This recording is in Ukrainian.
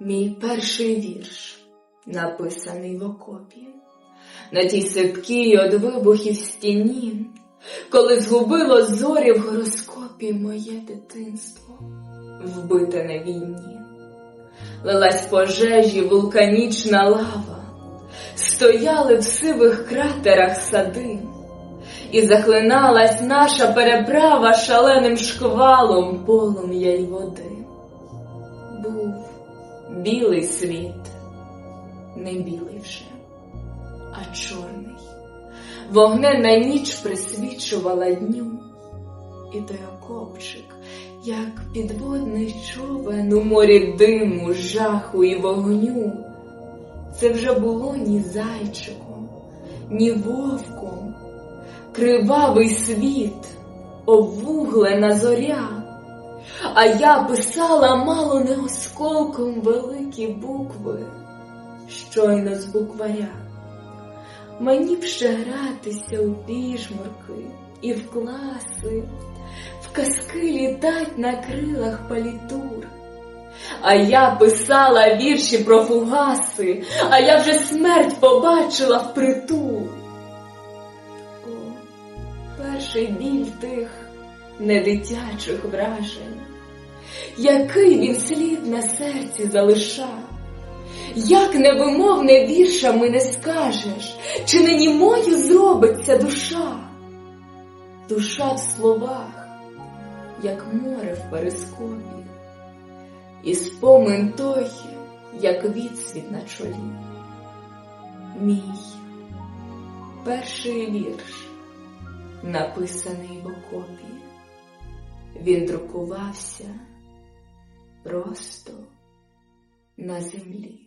Мій перший вірш, написаний в окопі, на тій сипкій од вибухів стіні, коли згубило зорі в гороскопі моє дитинство, вбите на війні, лилась пожежі вулканічна лава, стояли в сивих кратерах сади, і захлиналась наша переправа шаленим шквалом полум'я й води. Був білий світ, не білий вже, а чорний. Вогненна ніч присвічувала дню, і той окопчик, як підводний човен у морі диму, жаху і вогню. Це вже було ні зайчиком, ні вовком, кривавий світ, обвуглена зоря. А я писала мало не осколком великі букви, щойно з букваря. Мені б ще гратися у пішмурки і в класи, в казки літать на крилах палітур. А я писала вірші про фугаси, а я вже смерть побачила впритул. О, перший біль тих недитячих вражень, який він слід на серці залишав, як невимовне віршами не скажеш, чи не німою зробиться душа, душа в словах, як море в перископі, і спомин той, як відсвіт на чолі. Мій перший вірш, написаний в окопі. Він друкувався просто на землі.